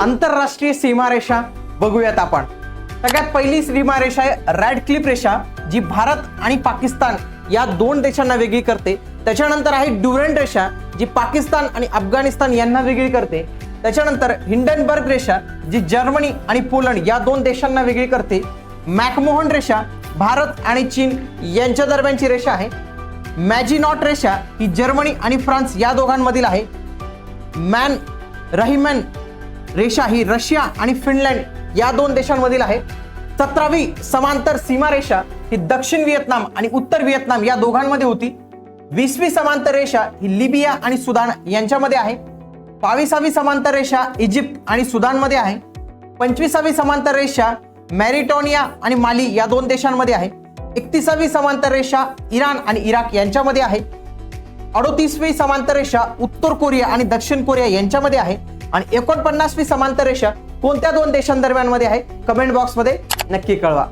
आंतरराष्ट्रीय सीमारेषा बघूयात आपण. सगळ्यात पहिली सीमारेषा आहे रॅड क्लिप रेषा जी भारत आणि पाकिस्तान या दोन देशांना वेगळी करते. त्याच्यानंतर आहे ड्युरंट रेषा जी पाकिस्तान आणि अफगाणिस्तान यांना वेगळी करते. त्याच्यानंतर हिंडनबर्ग रेषा जी जर्मनी आणि पोलंड या दोन देशांना वेगळी करते. मॅकमोहन रेषा भारत आणि चीन यांच्या दरम्यानची रेषा आहे. मॅजिनॉट रेषा ही जर्मनी आणि फ्रान्स या दोघांमधील आहे. मॅन रहिमॅन रेषा ही रशिया आणि फिनलँड या दोन देशांमधील आहे. सतरावी समांतर सीमारेषा ही दक्षिण व्हिएतनाम आणि उत्तर व्हिएतनाम या दोघांमध्ये होती. वीसवी समांतर रेषा ही लिबिया आणि सुदान यांच्यामध्ये आहे. बावीसावी समांतर रेषा इजिप्त आणि सुदानमध्ये आहे. पंचवीसावी समांतर रेषा मॅरिटॉनिया आणि माली या दोन देशांमध्ये आहे. एकतीसावी समांतर रेषा इराण आणि इराक यांच्यामध्ये आहे. अडोतीसवी समांतर रेषा उत्तर कोरिया आणि दक्षिण कोरिया यांच्यामध्ये आहे. आणि एकोणपन्नासवी समांतर रेषा कोणत्या दोन देशांदरम्यानमध्ये आहे? कमेंट बॉक्समध्ये नक्की कळवा.